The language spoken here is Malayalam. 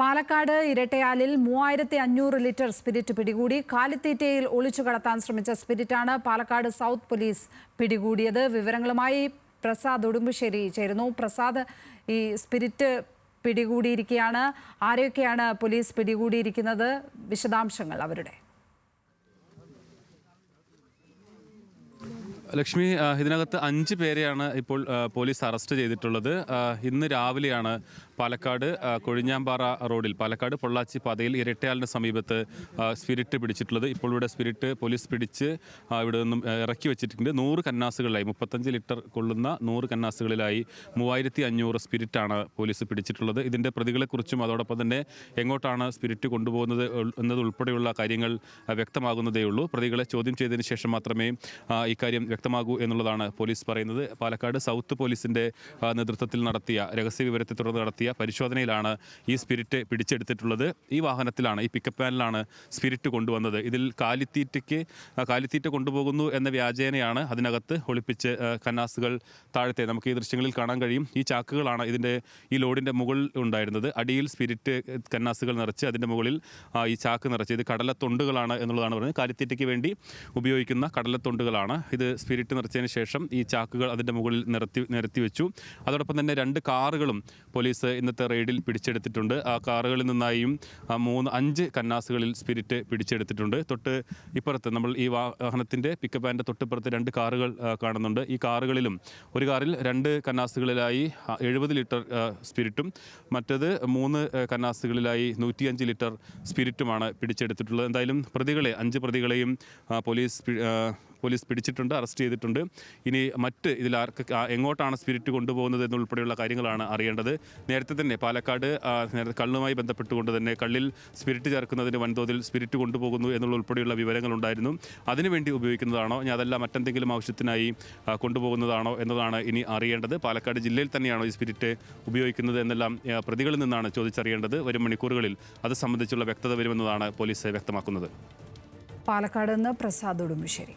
പാലക്കാട് ഇരട്ടയാലിൽ മൂവായിരത്തി അഞ്ഞൂറ് ലിറ്റർ സ്പിരിറ്റ് പിടികൂടി കാലിത്തീറ്റയിൽ ഒളിച്ചു കടത്താൻ ശ്രമിച്ച സ്പിരിറ്റാണ് പാലക്കാട് സൗത്ത് പോലീസ് പിടികൂടിയത്. വിവരങ്ങളുമായി പ്രസാദ് ഉടുമ്പശ്ശേരി ചേരുന്നു. പ്രസാദ് ഈ സ്പിരിറ്റ് പിടികൂടിയിരിക്കുകയാണ്. ആരെയൊക്കെയാണ് പോലീസ് പിടികൂടിയിരിക്കുന്നത്? വിശദാംശങ്ങൾ അവരുടെ. ലക്ഷ്മി ഇതിനകത്ത് അഞ്ച് പേരെയാണ് ഇപ്പോൾ പോലീസ് അറസ്റ്റ് ചെയ്തിട്ടുള്ളത്. ഇന്ന് രാവിലെയാണ് പാലക്കാട് കൊഴിഞ്ഞാമ്പാറ റോഡിൽ പാലക്കാട് പൊള്ളാച്ചി പാതയിൽ ഇരട്ടയാലിന് സമീപത്ത് സ്പിരിറ്റ് പിടിച്ചിട്ടുള്ളത്. ഇപ്പോൾ ഇവിടെ സ്പിരിറ്റ് പോലീസ് പിടിച്ച് ഇവിടെ നിന്നും ഇറക്കി വെച്ചിട്ടുണ്ട്. നൂറ് കന്നാസുകളിലായി മുപ്പത്തഞ്ച് ലിറ്റർ കൊള്ളുന്ന നൂറ് കന്നാസുകളിലായി മൂവായിരത്തി അഞ്ഞൂറ് സ്പിരിറ്റാണ് പോലീസ് പിടിച്ചിട്ടുള്ളത്. ഇതിന്റെ പ്രതികളെക്കുറിച്ചും അതോടൊപ്പം തന്നെ എങ്ങോട്ടാണ് സ്പിരിറ്റ് കൊണ്ടുപോകുന്നത് എന്നതുൾപ്പെടെയുള്ള കാര്യങ്ങൾ വ്യക്തമാകുന്നതേയുള്ളൂ. പ്രതികളെ ചോദ്യം ചെയ്തതിന് ശേഷം മാത്രമേ ഇക്കാര്യം വ്യക്തമാകൂ എന്നുള്ളതാണ് പോലീസ് പറയുന്നത്. പാലക്കാട് സൗത്ത് പോലീസിന്റെ നേതൃത്വത്തിൽ നടത്തിയ രഹസ്യ വിവരത്തെ തുടർന്ന് നടത്തിയ പരിശോധനയിലാണ് ഈ സ്പിരിറ്റ് പിടിച്ചെടുത്തിട്ടുള്ളത്. ഈ വാഹനത്തിലാണ് ഈ പിക്കപ്പ് വാനിലാണ് സ്പിരിറ്റ് കൊണ്ടുവന്നത്. ഇതിൽ കാലിത്തീറ്റയ്ക്ക് കാലിത്തീറ്റ കൊണ്ടുപോകുന്നു എന്ന വ്യാജേനയാണ് അതിനകത്ത് ഒളിപ്പിച്ച് കന്നാസുകൾ താഴത്തെ. നമുക്ക് ഈ ദൃശ്യങ്ങളിൽ കാണാൻ കഴിയും. ഈ ചാക്കുകളാണ് ഇതിന്റെ ഈ ലോഡിന്റെ മുകളിൽ ഉണ്ടായിരുന്നത്. അടിയിൽ സ്പിരിറ്റ് കന്നാസുകൾ നിറച്ച് അതിന്റെ മുകളിൽ ഈ ചാക്ക് നിറച്ച്. ഇത് കടലത്തൊണ്ടുകളാണ് എന്നുള്ളതാണ് പറയുന്നത് കാലിത്തീറ്റയ്ക്ക് വേണ്ടി ഉപയോഗിക്കുന്ന കടലത്തൊണ്ടുകളാണ്. ഇത് സ്പിരിറ്റ് നിറച്ചതിന് ശേഷം ഈ ചാക്കുകൾ അതിന്റെ മുകളിൽ നിരത്തി നിരത്തി വെച്ചു. അതോടൊപ്പം തന്നെ രണ്ട് കാറുകളും പോലീസ് ഇന്നത്തെ റെയ്ഡിൽ പിടിച്ചെടുത്തിട്ടുണ്ട്. ആ കാറുകളിൽ നിന്നായും മൂന്ന് അഞ്ച് കന്നാസുകളിൽ സ്പിരിറ്റ് പിടിച്ചെടുത്തിട്ടുണ്ട്. തൊട്ട് ഇപ്പുറത്ത് നമ്മൾ ഈ വാഹനത്തിന്റെ പിക്കപ്പ് ആൻഡ് തൊട്ടിപ്പുറത്ത് രണ്ട് കാറുകൾ കാണുന്നുണ്ട്. ഈ കാറുകളിലും ഒരു കാറിൽ രണ്ട് കന്നാസുകളിലായി എഴുപത് ലിറ്റർ സ്പിരിറ്റും മറ്റത് മൂന്ന് കന്നാസുകളിലായി നൂറ്റിയഞ്ച് ലിറ്റർ സ്പിരിറ്റുമാണ് പിടിച്ചെടുത്തിട്ടുള്ളത്. എന്തായാലും പ്രതികളെ അഞ്ച് പ്രതികളെയും പോലീസ് പോലീസ് പിടിച്ചിട്ടുണ്ട് അറസ്റ്റ് ചെയ്തിട്ടുണ്ട്. ഇനി മറ്റ് ഇതിൽ എങ്ങോട്ടാണ് സ്പിരിറ്റ് കൊണ്ടുപോകുന്നത് എന്നുൾപ്പെടെയുള്ള കാര്യങ്ങളാണ് അറിയേണ്ടത്. നേരത്തെ തന്നെ പാലക്കാട് കള്ളുമായി ബന്ധപ്പെട്ടുകൊണ്ട് തന്നെ കള്ളിൽ സ്പിരിറ്റ് ചേർക്കുന്നതിന് വൻതോതിൽ സ്പിരിറ്റ് കൊണ്ടുപോകുന്നു എന്നുള്ള ഉൾപ്പെടെയുള്ള വിവരങ്ങളുണ്ടായിരുന്നു അതിനുവേണ്ടി ഉപയോഗിക്കുന്നതാണോ? ഇനി അതല്ല മറ്റെന്തെങ്കിലും ആവശ്യത്തിനായി കൊണ്ടുപോകുന്നതാണോ എന്നതാണ് ഇനി അറിയേണ്ടത്. പാലക്കാട് ജില്ലയിൽ തന്നെയാണോ ഈ സ്പിരിറ്റ് ഉപയോഗിക്കുന്നത് എന്നെല്ലാം പ്രതികളിൽ നിന്നാണ് ചോദിച്ചറിയേണ്ടത്. വരും മണിക്കൂറുകളിൽ അത് സംബന്ധിച്ചുള്ള വ്യക്തത വരുമെന്നതാണ് പോലീസ് വ്യക്തമാക്കുന്നത്. പാലക്കാട് നിന്ന് പ്രസാദ് ഉടുമ്പശ്ശേരി.